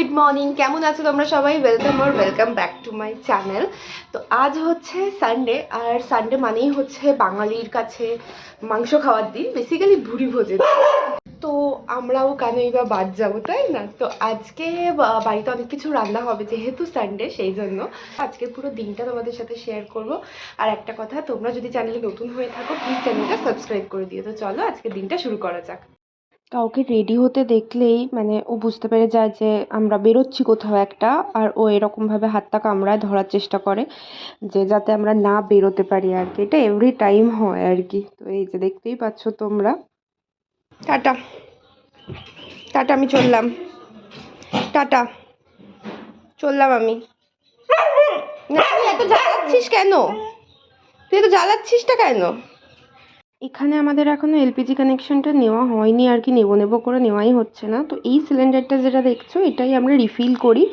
Good morning, কেমন আছো তোমরা সবাই? Welcome R welcome back to my channel তো আজ হচ্ছে সানডে আর সানডে মানেই হচ্ছে বাঙালির কাছে মাংস খাওয়ার দিন বেসিক্যালি ভুড়ি ভোজের তো আমরাও কেনই বা বাদ যাব, তাই না? তো আজকে বাড়িতে অনেক কিছু রান্না হবে যেহেতু সানডে সেই জন্য। আজকে পুরো দিনটা তোমাদের সাথে শেয়ার করব। আর একটা কথা, তোমরা যদি চ্যানেলে নতুন হয়ে থাকো প্লিজ চ্যানেলটা সাবস্ক্রাইব করে দিও। তো চলো আজকে দিনটা শুরু করা যাক। কাউকে রেডি হতে দেখলেই মানে ও বুঝতে পেরে যায় যে আমরা বেরোচ্ছি কোথাও একটা, আর ও এরকমভাবে হাতটা কামড়ায় ধরার চেষ্টা করে যে যাতে আমরা না বেরোতে পারি আর কি। এটা এভরি টাইম হয় আর কি। তো এই যে দেখতেই পাচ্ছ তোমরা। টাটা। টাটা, আমি চললাম। টাটা। চললাম আমি। না, তুই এত জ্বালাচ্ছিস কেন? তুই এত জ্বালাচ্ছিসটা কেন? এখানে আমাদের এখনও এলপিজি কানেকশনটা নেওয়া হয়নি আর কি, নেব নেব করে নেওয়াই হচ্ছে না। তো এই সিলিন্ডারটা যেটা দেখছ, এটাই আমরা রিফিল করি।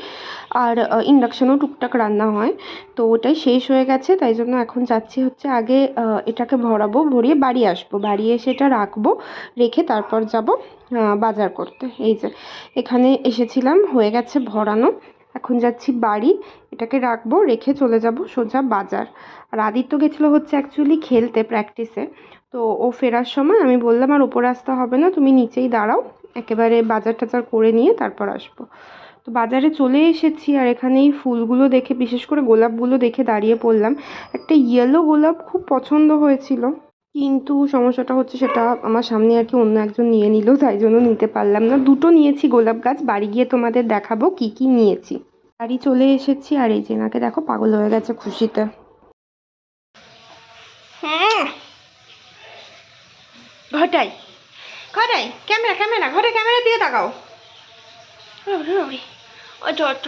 আর ইন্ডাকশানও টুকটাক রান্না হয়। তো ওটাই শেষ হয়ে গেছে, তাই জন্য এখন যাচ্ছি হচ্ছে আগে এটাকে ভরাবো, ভরিয়ে বাড়ি আসব। বাড়ি এসে এটা রাখব, রেখে তারপর যাব বাজার করতে। এই যে, এখানে এসেছিলাম, হয়ে গেছে ভরানো। এখন যাচ্ছি বাড়ি, এটাকে রাখব, রেখে চলে যাব সোজা বাজার। আর আদিত্য গেছিল হচ্ছে অ্যাকচুয়ালি খেলতে প্র্যাকটিসে তো ও ফেরার সময় আমি বললাম, আর ওপরে আসতে হবে না, তুমি নিচেই দাঁড়াও। একেবারে বাজার টাজার করে নিয়ে তারপর আসব। তো বাজারে চলে এসেছি আর এখানে এই ফুলগুলো দেখে, বিশেষ করে গোলাপগুলো দেখে দাঁড়িয়ে পড়লাম। একটা ইয়েলো গোলাপ খুব পছন্দ হয়েছিল, কিন্তু সমস্যাটা হচ্ছে সেটা আমার সামনে আর কি অন্য একজন নিয়ে নিল, তাই জন্য নিতে পারলাম না। দুটো নিয়েছি গোলাপ গাছ, বাড়ি গিয়ে তোমাদের দেখাবো কি কি নিয়েছি। বাড়ি চলে এসেছি আর এই যে এনাকে দেখো, পাগল হয়ে গেছে খুশিতে। ঘটাই। ঘটাই? ক্যামেরা ক্যামেরা ঘরে ক্যামেরা দিয়ে তাকাও। আচ্ছা ওরে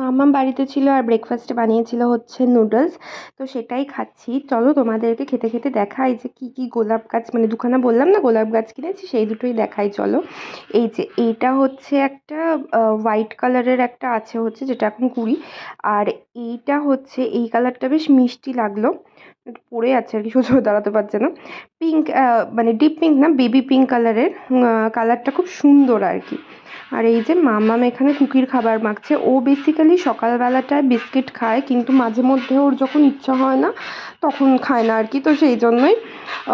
ওটা ওটা ওটা মাম্মা বাড়িতে ছিল আর ব্রেকফাস্টে বানিয়েছিল হচ্ছে নুডলস তো সেটাই খাচ্ছি। চলো তোমাদেরকে খেতে খেতে দেখাই যে কি কি গোলাপ গাছ মানে দুখানা বললাম না গোলাপ গাছ কিনেছি, সেই দুটোই দেখাই, চলো। এই যে, এইটা হচ্ছে একটা হোয়াইট কালারের একটা আছে হচ্ছে, যেটা এখন কুড়ি। আর এইটা হচ্ছে, এই কালারটা বেশ মিষ্টি লাগল। পড়ে আছে আর কি সোজা দাঁড়াতে পারছে না। পিঙ্ক মানে ডিপ পিঙ্ক না বেবি পিঙ্ক কালারের কালারটা খুব সুন্দর আর কি। আর এই যে মামাম এখানে কুকির খাবার মাখছে। ও বেসিক্যালি সকালবেলাটায় বিস্কিট খায়, কিন্তু মাঝে মধ্যে ওর যখন ইচ্ছা হয় না, তখন খায় না আর কি। তো সেই জন্যই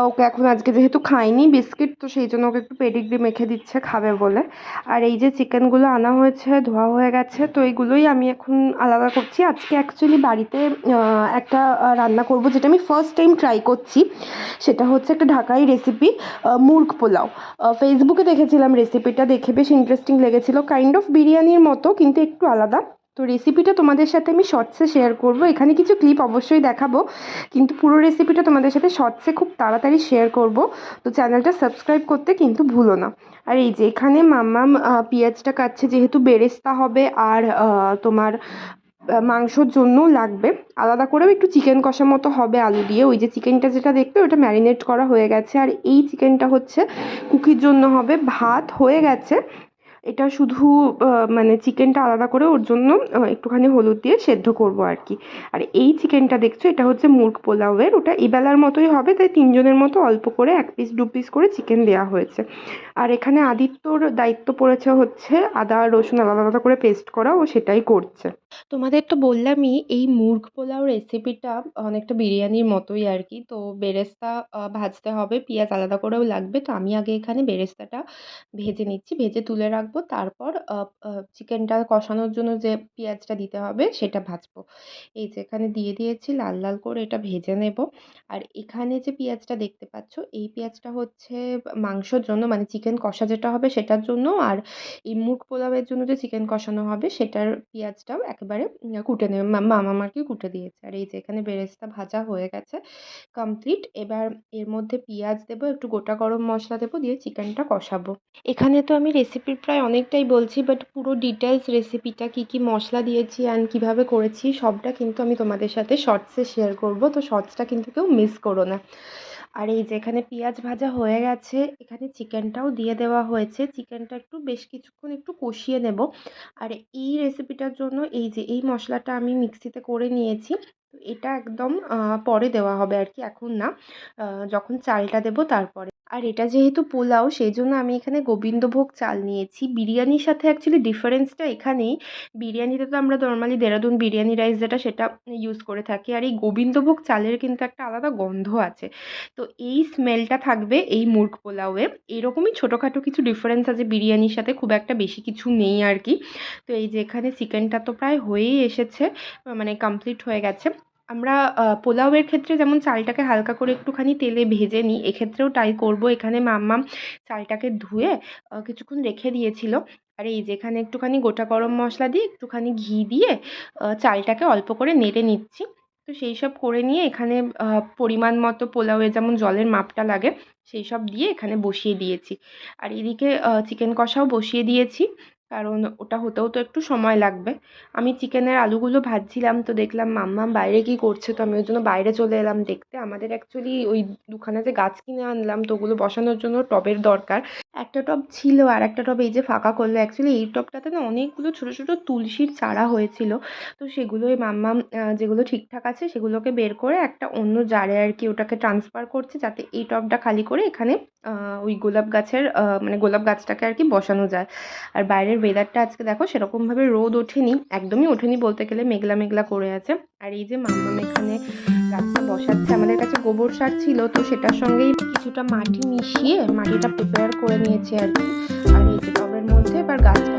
ওকে এখন আজকে যেহেতু খায়নি বিস্কিট তো সেই জন্য ওকে একটু পেডিগ্রি মেখে দিচ্ছে, খাবে বলে। আর এই যে চিকেনগুলো আনা হয়েছে, ধোয়া হয়ে গেছে, তো এইগুলোই আমি এখন আলাদা করছি। আজকে অ্যাকচুয়ালি বাড়িতে একটা রান্না করব, যেটা আমি ফার্স্ট টাইম ট্রাই করছি, সেটা হচ্ছে একটা ঢাকাই রেসিপি মুরগ পোলাও। ফেসবুকে দেখেছিলাম রেসিপিটা দেখে বেশ ইন্টারেস্টিং লেগেছিলো। কাইন্ড অফ বিরিয়ানির মতো, কিন্তু একটু আলাদা। তো রেসিপিটা তোমাদের সাথে আমি শর্টসে শেয়ার করব। এখানে কিছু ক্লিপ অবশ্যই দেখাবো, কিন্তু পুরো রেসিপিটা তোমাদের সাথে শর্টসে খুব তাড়াতাড়ি শেয়ার করব। তো চ্যানেলটা সাবস্ক্রাইব করতে কিন্তু ভুলো না। আর এই যে এখানে মাম্মাম পেঁয়াজটা কাটছে, যেহেতু বেরেস্তা হবে, আর তোমার মাংসর জন্যও লাগবে। আলাদা করেও একটু চিকেন কষা মতো হবে আলু দিয়ে। ওই যে চিকেনটা যেটা দেখবে ওটা ম্যারিনেট করা হয়ে গেছে। আর এই চিকেনটা হচ্ছে কুকির জন্য হবে। ভাত হয়ে গেছে। এটা শুধু মানে চিকেনটা আলাদা করে ওর জন্য একটুখানি হলুদ দিয়ে সেদ্ধ করব আর কি। আর এই চিকেনটা দেখছ, এটা হচ্ছে মুরগ পোলাওয়ের। ওটা এবেলার মতোই হবে, তাই তিনজনের মতো অল্প করে এক পিস দু পিস করে চিকেন দেওয়া হয়েছে। আর এখানে আদিত্যর দায়িত্ব পড়েছে হচ্ছে আদা, রসুন আলাদা আলাদা করে পেস্ট করা। ও সেটাই করছে। তোমাদের তো বললামই এই মুরগ পোলাও রেসিপিটা অনেকটা বিরিয়ানির মতোই আর কি। তো বেরেস্তা ভাজতে হবে, পেঁয়াজ আলাদা করেও লাগবে। তো আমি আগে এখানে বেরেস্তাটা ভেজে নিচ্ছি, ভেজে তুলে রাখব। তারপর চিকেনটা কষানোর জন্য যে পেঁয়াজটা দিতে হবে সেটা ভাজবো। এই যে এখানে দিয়ে দিয়েছি, লাল লাল করে এটা ভেজে নেব। আর এখানে যে পেঁয়াজটা দেখতে পাচ্ছ, এই পেঁয়াজটা হচ্ছে মাংসর জন্য মানে চিকেন কষা যেটা হবে সেটার জন্য। আর এই মুরগ পোলাওয়ের জন্য যে চিকেন কষানো হবে, সেটার পেঁয়াজটাও একেবারে কুটে নেবে। মামা আমাকে কুটে দিয়েছে। আর এই যে এখানে বেরেস্তা ভাজা হয়ে গেছে কমপ্লিট এবার এর মধ্যে পেঁয়াজ দেবো, একটু গোটা গরম মশলা দেবো, দিয়ে চিকেনটা কষাবো। এখানে তো আমি রেসিপির প্রায় অনেকটাই বলছি বাট পুরো ডিটেলস রেসিপিটা কী কী মশলা দিয়েছি অ্যান্ড কীভাবে করেছি, সবটা কিন্তু আমি তোমাদের সাথে শর্টসে শেয়ার করব। তো শর্টসটা কিন্তু কেউ মিস করো না। আর এই যেখানে পেঁয়াজ ভাজা হয়ে গেছে, এখানে চিকেনটাও দিয়ে দেওয়া হয়েছে। চিকেনটা একটু বেশ কিছুক্ষণ একটু কষিয়ে নেব। আর এই রেসিপিটার জন্য এই যে এই মশলাটা আমি মিক্সিতে করে নিয়েছি, তো এটা একদম পরে দেওয়া হবে আর কি, এখন না। যখন চালটা দেব তারপরে। আর এটা যেহেতু পোলাও সেই জন্য আমি এখানে গোবিন্দভোগ চাল নিয়েছি। বিরিয়ানির সাথে অ্যাকচুয়ালি ডিফারেন্সটা এখানেই। বিরিয়ানিতে তো আমরা নর্মালি দেরাদুন বিরিয়ানি রাইস যেটা, সেটা ইউজ করে থাকি। আর এই গোবিন্দভোগ চালের কিন্তু একটা আলাদা গন্ধ আছে। তো এই স্মেলটা থাকবে এই মুরগ পোলাওয়ে। এরকমই ছোটোখাটো কিছু ডিফারেন্স আছে বিরিয়ানির সাথে, খুব একটা বেশি কিছু নেই আর কি। তো এই যে এখানে চিকেনটা তো প্রায় হয়েই এসেছে মানে কমপ্লিট হয়ে গেছে। আমরা পোলাওয়ের ক্ষেত্রে যেমন চালটাকে হালকা করে একটুখানি তেলে ভেজে নিই, এক্ষেত্রেও তাই করব। এখানে মাম্মাম চালটাকে ধুয়ে কিছুক্ষণ রেখে দিয়েছিল। আর এই যেখানে একটুখানি গোটা গরম মশলা দিয়ে একটুখানি ঘি দিয়ে চালটাকে অল্প করে নেড়ে নিচ্ছি। তো সেই সব করে নিয়ে এখানে পরিমাণ মতো পোলাওয়ে যেমন জলের মাপটা লাগে, সেই সব দিয়ে এখানে বসিয়ে দিয়েছি। আর এদিকে চিকেন কষাও বসিয়ে দিয়েছি। কারণ ওটা হতেও তো একটু সময় লাগবে। আমি চিকেনের আলুগুলো ভাজছিলাম তো দেখলাম মাম্মা বাইরে কি করছে তো আমি ওই জন্য বাইরে চলে এলাম দেখতে। আমাদের অ্যাকচুয়ালি ওই দুখানাতে গাছ কিনে আনলাম তো ওগুলো বসানোর জন্য টবের দরকার। একটা টব ছিল আর একটা টব এই যে ফাঁকা করল অ্যাকচুয়ালি এই টবটাতে না অনেকগুলো ছোটো ছোটো তুলসীর চারা হয়েছিল। তো সেগুলোই মাম্মাম যেগুলো ঠিকঠাক আছে সেগুলোকে বের করে একটা অন্য জারে আর কি ওটাকে ট্রান্সফার করছে যাতে এই টবটা খালি করে এখানে ওই গোলাপ গাছের মানে গোলাপ গাছটাকে আর কি বসানো যায়। আর বাইরের ওয়েদারটা আজকে দেখো সেরকমভাবে রোদ ওঠেনি, একদমই ওঠেনি বলতে গেলে মেঘলা মেঘলা করে আছে। আর এই যে মাম্মাম এখানে গাছটা বসাচ্ছে। আমাদের কাছে গোবর সার ছিল, তো সেটার সঙ্গেই কিছুটা মাটি মিশিয়ে মাটিটা প্রিপেয়ার করে নিয়েছে আর কি। আর এই যে টবের মধ্যে এবার গাছটাকে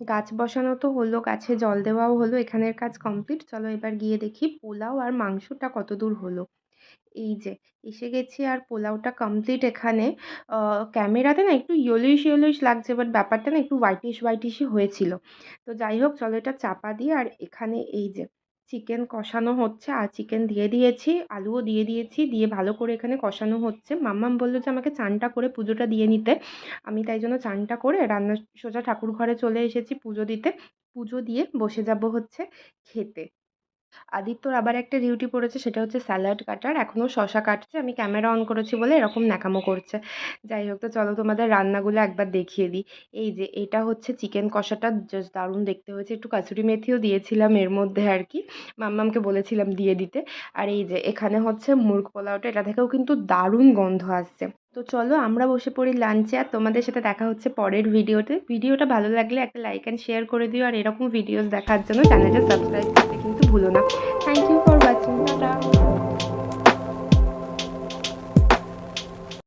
গাছ বসানো তো হলো, গাছে জল দেওয়াও হলো, এখানের কাজ কমপ্লিট চলো এবার গিয়ে দেখি পোলাও আর মাংসটা কত দূর হলো। এই যে, এসে গেছি আর পোলাওটা কমপ্লিট এখানে। ক্যামেরাতে না একটু ইয়েলোইশ ইয়েলোইশ লাগছে বাট ব্যাপারটা না একটু হোয়াইটিশ হোয়াইটিশই হয়েছিল। তো যাই হোক, চলো এটা চাপা দিয়ে আর এখানে এই যে চিকেন কষানো হচ্ছে। আর চিকেন দিয়ে দিয়েছি, আলুও দিয়ে দিয়েছি, দিয়ে ভালো করে এখানে কষানো হচ্ছে। মাম্মাম বলল যে আমাকে চানটা করে পুজোটা দিয়ে নিতে। আমি তাই জন্য চানটা করে রান্না সোজা ঠাকুর ঘরে চলে এসেছি পুজো দিতে। পুজো দিয়ে বসে যাব হচ্ছে খেতে। আদিত্যর আবার একটা ডিউটি পড়েছে, সেটা হচ্ছে স্যালাড কাটার। এখনও শশা কাটছে, আমি ক্যামেরা অন করেছি বলে এরকম ন্যাকামো করছে। যাই হোক, তো চলো তোমাদের রান্নাগুলো একবার দেখিয়ে দিই। এই যে, এটা হচ্ছে চিকেন কষাটা জাস্ট দারুণ দেখতে হয়েছে। একটু কাসুরি মেথিও দিয়েছিলাম এর মধ্যে আর কি। মাম্মামকে বলেছিলাম দিয়ে দিতে। আর এই যে, এখানে হচ্ছে মুরগ পোলাওটা, এটা থেকেও কিন্তু দারুণ গন্ধ আসছে। তো চলো আমরা বসে পড়ি লাঞ্চে আর তোমাদের সাথে দেখা হচ্ছে পরের ভিডিওতে ভিডিওটা ভালো লাগলে একটা লাইক অ্যান্ড শেয়ার করে দিও আর এরকম ভিডিওস দেখার জন্য চ্যানেলটা সাবস্ক্রাইব করতে কিন্তু ভুলো না। Thank you for watching tata.